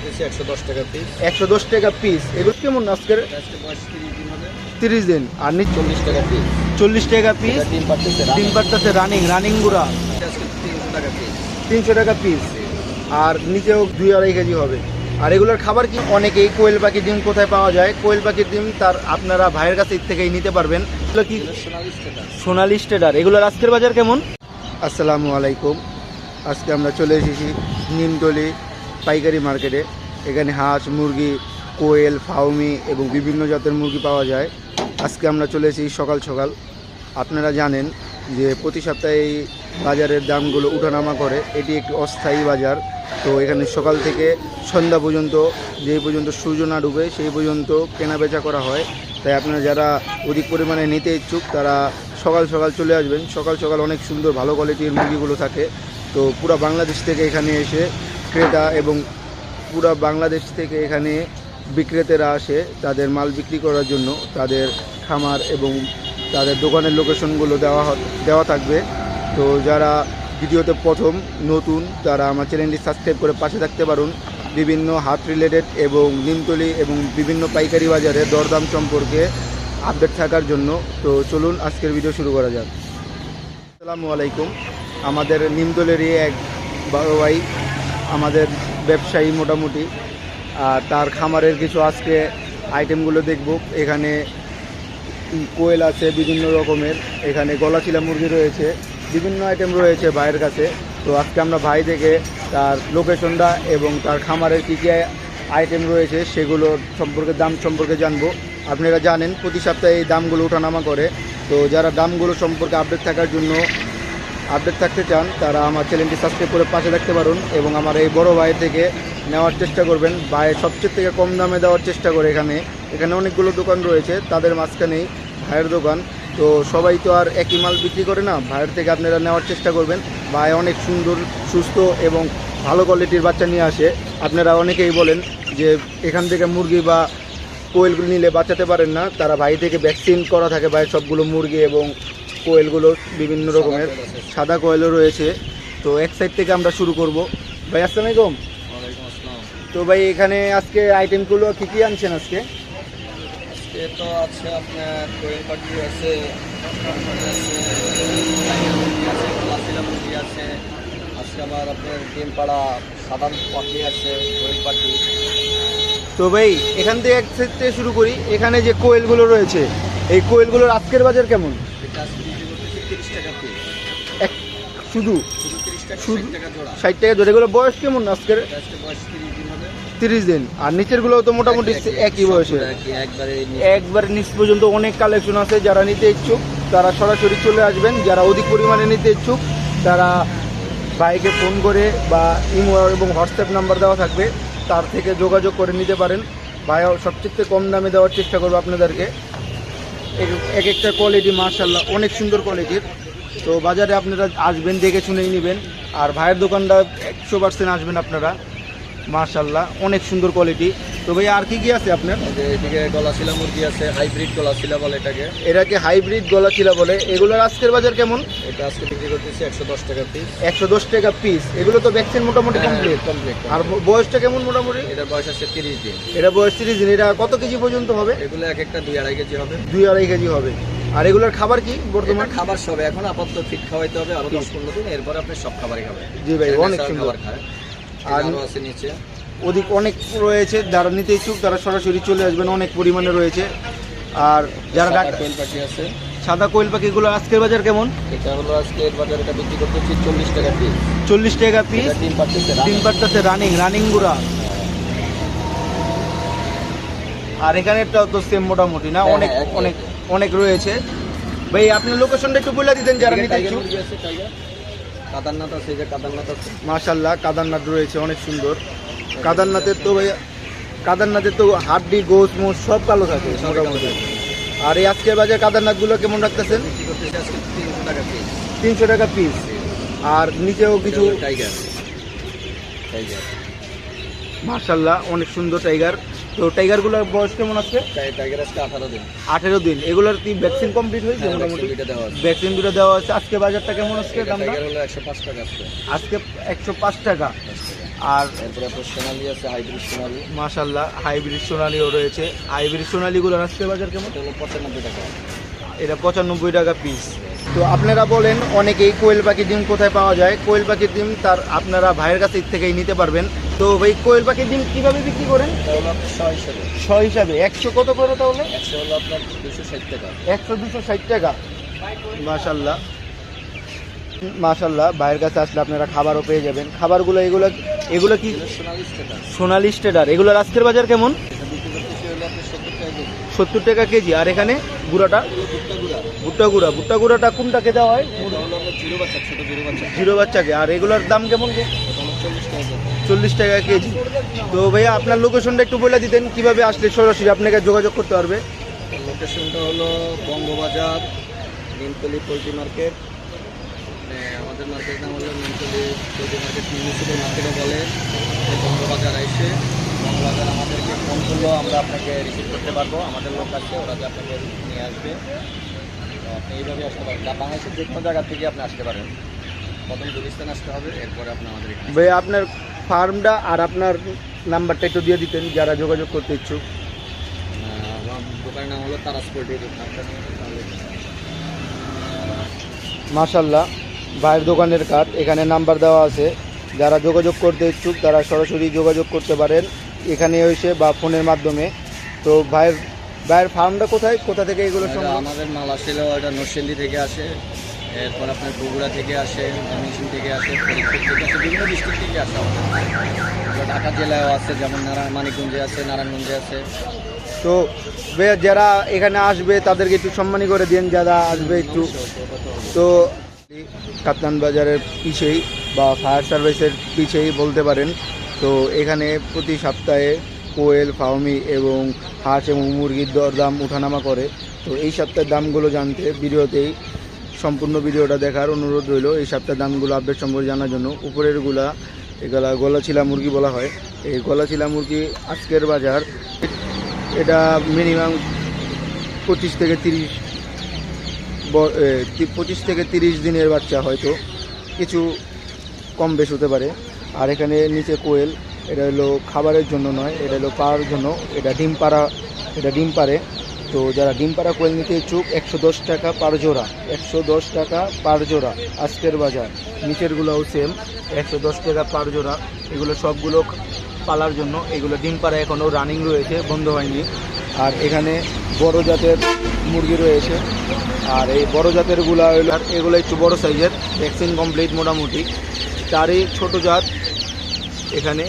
করতেছি একশো দশ টাকা পিস একশো দশ টাকা পিস এগুলো কেমন? আজকের আজকে তিরিশ দিন আর নিচ চল্লিশ টাকা পিস চল্লিশ টাকা পিস তিন পাটটাছে রানিং রানিং গুড়া। তিনশো টাকা পিস তিনশো টাকা পিস আর নিচেও দুই আড়াই কেজি হবে। আর এগুলোর খাবার কি অনেকেই কোয়েল পাখির ডিম কোথায় পাওয়া যায়? কোয়েল পাখির ডিম তার আপনারা ভাইয়ের কাছ থেকেই নিতে পারবেন। এগুলো কি? সোনালি স্টেডার। এগুলোর আজকের বাজার কেমন? আসসালামু আলাইকুম। আজকে আমরা চলে এসেছি নিমতলি পাইকারি মার্কেটে এখানে হাঁস, মুরগি, কোয়েল, ফাউমি এবং বিভিন্ন জাতের মুরগি পাওয়া যায়। আজকে আমরা চলে এসেছি সকাল সকাল। আপনারা জানেন যে প্রতি সপ্তাহে এই বাজারের দামগুলো উঠানামা করে। এটি একটি অস্থায়ী বাজার। তো এখানে সকাল থেকে সন্ধ্যা পর্যন্ত, যেই পর্যন্ত সূর্য না ডুবে, সেই পর্যন্ত কেনা বেচা করা হয়। তাই আপনারা যারা অধিক পরিমাণে নিতে ইচ্ছুক, তারা সকাল সকাল চলে আসবেন। সকাল সকাল অনেক সুন্দর ভালো কোয়ালিটির মুরগিগুলো থাকে। তো পুরো বাংলাদেশ থেকে এখানে এসে ক্রেতা এবং পুরা বাংলাদেশ থেকে এখানে বিক্রেতারা আসে, তাদের মাল বিক্রি করার জন্য তাদের খামার এবং তাদের দোকানের লোকেশনগুলো দেওয়া দেওয়া থাকবে। তো যারা ভিডিওতে প্রথম, নতুন, তারা আমার চ্যানেলটি সাবস্ক্রাইব করে পাশে থাকতে পারুন। বিভিন্ন হাট রিলেটেড এবং নিমতলি এবং বিভিন্ন পাইকারি বাজারে দরদাম সম্পর্কে আপডেট থাকার জন্য। তো চলুন আজকের ভিডিও শুরু করা যাক। আসসালামু আলাইকুম। আমাদের নিমতলেরই এক বড় ভাই আমাদের ব্যবসায়ী মোটামুটি। আর তার খামারের কিছু আজকে আইটেমগুলো দেখব। এখানে কোয়েল আছে বিভিন্ন রকমের। এখানে গলাচিলা মুরগি রয়েছে। বিভিন্ন আইটেম রয়েছে ভাইয়ের কাছে। তো আজকে আমরা ভাই থেকে তার লোকেশনটা এবং তার খামারের কী কী আইটেম রয়েছে সেগুলো সম্পর্কে, দাম সম্পর্কে জানব। আপনারা জানেন, প্রতি সপ্তাহে এই দামগুলো ওঠানামা করে। তো যারা দামগুলো সম্পর্কে আপডেট থাকার জন্য আপডেট থাকতে চান, তারা আমার চ্যানেলটি সাবস্ক্রাইব করে পাশে থাকতে পারুন এবং আমার এই বড় ভাই থেকে নেওয়ার চেষ্টা করবেন। ভাই সবচেয়ে থেকে কম দামে দেওয়ার চেষ্টা করে এখানে। এখানে অনেকগুলো দোকান রয়েছে, তাদের মাঝখানেই ভাইয়ের দোকান। তো সবাই তো আর একই মাল বিক্রি করে না, ভাইয়ের থেকে আপনারা নেওয়ার চেষ্টা করবেন। ভাই অনেক সুন্দর, সুস্থ এবং ভালো কোয়ালিটির বাচ্চা নিয়ে আসে। আপনারা অনেকেই বলেন যে এখান থেকে মুরগি বা কোয়েলগুলো নিলে বাঁচাতে পারেন না, তারা ভাই থেকে ভ্যাকসিন করা থাকে ভাই সবগুলো মুরগি এবং কোয়েলগুলো বিভিন্ন রকমের সাদা কোয়েলও রয়েছে। তো এক সাইড থেকে আমরা শুরু করব। ভাই আসসালামু আলাইকুম। তো ভাই এখানে আজকে আইটেমগুলো কী কী আনছেন আজকে? আজকে তো আছে আপনার কোয়েল পাখি আছে আজকে আবার আপনার ডিম পাড়া সাদা পাখি আছে কোয়েল পাখি। তো ভাই এখান থেকে এক সাইড থেকে শুরু করি। এখানে যে কোয়েলগুলো রয়েছে এই কোয়েলগুলোর আজকের বাজার কেমন? শুধু? শুধু ষাট টাকা জোড়া। এগুলো বয়স কেমন আজকের? আজকে তিরিশ দিন আর নিচেরগুলো তো মোটামুটি একই বয়সে। একবারে নিচে। পর্যন্ত। অনেক কালেকশন আছে যারা নিতে ইচ্ছুক তারা সরাসরি চলে আসবেন। যারা অধিক পরিমাণে নিতে ইচ্ছুক তারা ভাইকে ফোন করে বা ইমো এবং হোয়াটসঅ্যাপ নাম্বার দেওয়া থাকবে তার থেকে যোগাযোগ করে নিতে পারেন। ভাই সবচেয়ে কম দামে দেওয়ার চেষ্টা করব আপনাদেরকে। এক- এক একটা কোয়ালিটি মার্শাল্লাহ অনেক সুন্দর কোয়ালিটির তো বাজারে আপনারা আসবেন দেখে শুনেই নেবেন। আর ভাইয়ের দোকানটা একশো পার্সেন্ট আসবেন আপনারা। মার্শাল্লাহ অনেক সুন্দর কোয়ালিটি তো ভাই আর কি কি আছে আপনার? এদিকে গলাশিলা মুরগি আছে হাইব্রিড গলাশিলা বলে এটাকে। এটাকে হাইব্রিড গলা ছিলা বলে। এগুলোর আজকের বাজার কেমন? এটা আজকে বিক্রি করতেছি একশো দশ টাকা পিস একশো দশ টাকা পিস এগুলো তো ভ্যাকসিন মোটামুটি কমপ্লিট কমপ্লিট আর বয়সটা কেমন মোটামুটি? এটার বয়স আছে তিরিশ দিন। এটা বয়স তিরিশ দিন। এটা কত কেজি পর্যন্ত হবে? এগুলো এক একটা দুই আড়াই কেজি হবে। দুই আড়াই কেজি হবে। আর এগুলোর খাবার কি বর্তমান? খাবার সব এখন আপাতত ফিট খাওয়াইতে হবে আরও দশ পনেরো দিন এরপরে আপনি সব খাবারই খাবেন। জি ভাই, অনেক সুন্দর। আর- আছে নিচে। অধিক অনেক রয়েছে যারা নিতে ইচ্ছুক তারা সরাসরি চলে আসবেন অনেক পরিমাণে রয়েছে। আর যারা সাদা ডাক- কোয়েল পাখি আছে। সাদা কোয়েল পাখিগুলো আজকের বাজার কেমন? এটা হলো আজকে এর বাজারে এটা বিক্রি করতেছি চল্লিশ টাকা পিস চল্লিশ টাকা পিস ডিম পাচ্ছে তিন পাটটাতে রানিং রানিং গুড়া। আর এখানেরটাও তো সেম মোটামুটি না? হ্যাঁ, অনেক হ্যাঁ, অনেক অনেক রয়েছে। ভাই আপনার লোকেশনটা একটু বলে দিতেন যারা নিতে ইচ্ছুক। কাদারনাথ আছে যে কাদারনাথ আছে। মাশাল্লাহ কাদারনাথ রয়েছে অনেক সুন্দর। কাদারনাথের তো ভাই কাদারনাথের তো হাড্ডি গোস মোস সব কালো থাকে মোটামুটি। আর এই আজকের বাজার কাদারনাথগুলো কেমন রাখতেছেন? তিনশো টাকা পিস আর নিচেও কিছু টাইগার টাইগার মার্শাল্লাহ অনেক সুন্দর টাইগার তো টাইগারগুলোর বয়স কেমন আছে? টাই- টাইগার আজকে আঠারো দিন। আঠেরো দিন। এগুলোর কি ভ্যাকসিন কমপ্লিট হয়েছে হ্যাঁ, মোটামুটি। ভ্যাকসিন দুটো দেওয়া আছে। আজকে বাজারটা কেমন আজকে দামটা? একশো পাঁচ টাকা আজকে। আজকে একশো পাঁচ টাকা। আর এরপরে সোনালি আছে হাইব্রিড সোনালি। মাশাল্লাহ হাইব্রিড সোনালিও রয়েছে। হাইব্রিড সোনালিগুলো আজকের বাজার কেমন? হলো পঁচানব্বই টাকা। এটা পঁচানব্বই টাকা পিস তো আপনারা বলেন অনেকেই কোয়েল পাখির ডিম কোথায় পাওয়া যায়? কোয়েল পাখির ডিম তার আপনারা ভাইয়ের কাছ থেকেই নিতে পারবেন। তো ভাই কোয়েল পাখির ডিম কীভাবে বিক্রি করেন? ছয় হিসাবে। একশো কত করে তাহলে? একশো দুশো ষাট টাকা। মাশাল্লাহ। মাশাল্লাহ ভাইয়ের কাছে আসলে আপনারা খাবারও পেয়ে যাবেন। খাবারগুলো এগুলো এগুলো কি? সোনালি স্টেডার। এগুলোর আজকের বাজার কেমন? সত্তর টাকা কেজি। আর এখানে গুঁড়াটা? ভুট্টা গুঁড়া। ভুট্টা গুঁড়াটা কোনটাকে দেওয়া হয়? জিরো বাচ্চাকে। আর এগুলোর দাম কেমন চল্লিশ টাকা কেজি। তো ভাইয়া আপনার লোকেশনটা একটু বলে দিতেন কীভাবে আসলে সরাসরি আপনাকে যোগাযোগ করতে পারবে? লোকেশনটা হলো বঙ্গবাজার নিমতলি পোলট্রি মার্কেট। মানে আমাদের মার্কেট নাম হলো নিমতলি পোলট্রি মার্কেট মিউনিসিপ্যাল মার্কেটে বলে। বঙ্গবাজার এসে বঙ্গবাজার আমাদেরকে ফোন করলেও আমরা আপনাকে রিসিভ করতে পারব। আমাদের লোক আছে ওরা যে আপনাকে নিয়ে আসবে। আপনি এইভাবে আসতে পারেন। বা বাংলাদেশের যে কোনো জায়গা থেকে আপনি আসতে পারেন। প্রথম গুলিস্তান আসতে হবে এরপরে আপনি আমাদের এখানে ভাইয়া আপনার ফার্মটা আর আপনার নাম্বারটা একটু দিয়ে দিতেন যারা যোগাযোগ করতে ইচ্ছুক। আমার দোকানের নাম হলো তারাস পোলট্রি মাশাল্লাহ ভাইয়ের দোকানের কার্ড এখানে নাম্বার দেওয়া আছে। যারা যোগাযোগ করতে ইচ্ছুক তারা সরাসরি যোগাযোগ করতে পারেন। এখানে এসে বা ফোনের মাধ্যমে। তো ভাইয়ের ভাইয়ের ফার্মটা কোথায়? কোথা থেকে এগুলো আমাদের মাল আসছিল এটা নরসিংদী থেকে আসে। এরপর আপনার বগুড়া থেকে আসে ময়মনসিং থেকে আসে, ফরিদপুর থেকে আসে, বিভিন্ন ডিস্ট্রিক্ট থেকে আসে ঢাকা জেলায়ও আছে, যেমন নারায়ণ মানিকগঞ্জে আছে, নারায়ণগঞ্জে আছে। তো যারা এখানে আসবে, তাদেরকে একটু সম্মানী করে দিন যারা আসবে একটু। তো কাপ্তান বাজারের পিছেই বা ফায়ার সার্ভিসের পিছেই বলতে পারেন, তো এখানে প্রতি সপ্তাহে কোয়েল ফাউমি এবং হাঁস এবং মুরগির দরদাম উঠানামা করে। তো এই সপ্তাহের দামগুলো জানতে ভিডিওতেই সম্পূর্ণ ভিডিওটা দেখার অনুরোধ রইল এই সপ্তাহের দামগুলো আপডেট সম্পর্কে জানার জন্য। উপরেরগুলা এগুলা গলাছিলা মুরগি বলা হয়। এই গলাছিলা মুরগি আজকের বাজার, এটা মিনিমাম পঁচিশ থেকে তিরিশ পঁচিশ থেকে তিরিশ দিনের বাচ্চা হয়তো, কিছু কম বেশ হতে পারে। আর এখানে নিচে কোয়েল, এটা হলো খাবারের জন্য নয়, এটা হলো পাড়ার জন্য, এটা ডিম পাড়া, এটা ডিম পারে তো যারা ডিম পাড়া কোয়েল নিতে ইচ্ছুক, একশো দশ টাকা পার জোড়া, একশো দশ টাকা পার জোড়া, আজকের বাজার। নিচেরগুলোও সেম একশো দশ টাকা পার জোড়া। এগুলো সবগুলো পালার জন্য, এগুলো ডিম পাড়া এখনও রানিং রয়েছে, বন্ধ হয়নি। আর এখানে বড় জাতের মুরগি রয়েছে। আর এই বড় জাতেরগুলো এগুলো একটু বড় সাইজের ভ্যাকসিন কমপ্লিট মোটামুটি। তারই ছোট জাত এখানে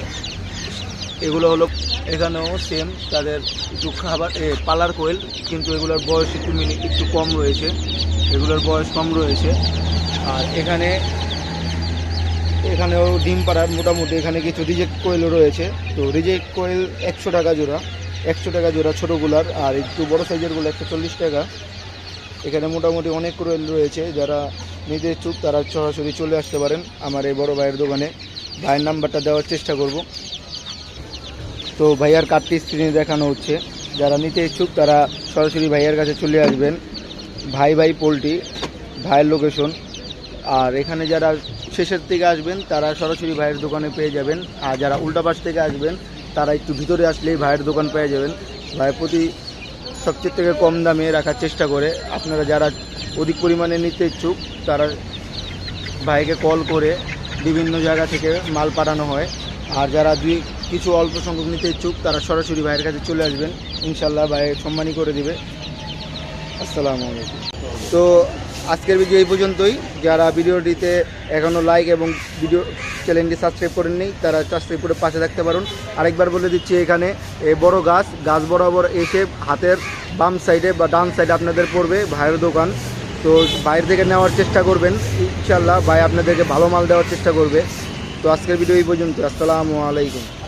এগুলো হলো এখানেও সেম তাদের একটু খাবার এ, পালার কোয়েল কিন্তু এগুলোর বয়স একটু মিনি একটু কম রয়েছে। এগুলোর বয়স কম রয়েছে। আর এখানে এখানেও ডিম পাড়ার মোটামুটি এখানে কিছু রিজেক্ট কোয়েলও রয়েছে। তো রিজেক্ট কোয়েল একশো টাকা জোড়া একশো টাকা জোড়া ছোটোগুলার আর একটু বড়ো সাইজেরগুলো একশো চল্লিশ টাকা। এখানে মোটামুটি অনেক কোয়েল রয়েছে যারা নিতে ইচ্ছুক তারা সরাসরি চলে আসতে পারেন। আমার এই বড় ভাইয়ের দোকানে। ভাইয়ের নাম্বারটা দেওয়ার চেষ্টা করব। তো ভাইয়ার কার্ডটি স্ক্রিনে দেখানো হচ্ছে। যারা নিতে ইচ্ছুক, তারা সরাসরি ভাইয়ার কাছে চলে আসবেন। ভাই ভাই পোলট্রি, ভাইয়ের লোকেশন আর এখানে যারা শেষের থেকে আসবেন, তারা সরাসরি ভাইয়ের দোকানে পেয়ে যাবেন। আর যারা উল্টা পাশ থেকে আসবেন, তারা একটু ভিতরে আসলেই ভাইয়ের দোকান পেয়ে যাবেন। ভাইয়ের প্রতি সবচেয়ে থেকে কম দামে রাখার চেষ্টা করে। আপনারা যারা অধিক পরিমাণে নিতে ইচ্ছুক, তারা ভাইকে কল করে বিভিন্ন জায়গা থেকে মাল পাঠানো হয়। আর যারা দুই কিছু অল্প সংখ্যক নিতে ইচ্ছুক, তারা সরাসরি ভাইয়ের কাছে চলে আসবেন। ইনশাল্লাহ ভাই সম্মানই করে দিবে। আসসালামু আলাইকুম। তো আজকের ভিডিও এই পর্যন্তই। যারা ভিডিওটিতে এখনও লাইক এবং ভিডিও চ্যানেলটি সাবস্ক্রাইব করেননি, তারা সাবস্ক্রাইব করে পাশে থাকতে পারুন। আরেকবার বলে দিচ্ছি এখানে এই বড় গাছ গাছ বরাবর এসে হাতের বাম সাইডে বা ডান সাইডে আপনাদের পড়বে ভাইয়ের দোকান। তো বাইরে থেকে নেওয়ার চেষ্টা করবেন। ইনশাল্লাহ ভাই আপনাদেরকে ভালো মাল দেওয়ার চেষ্টা করবে। তো আজকের ভিডিও এই পর্যন্ত। আসসালামু আলাইকুম।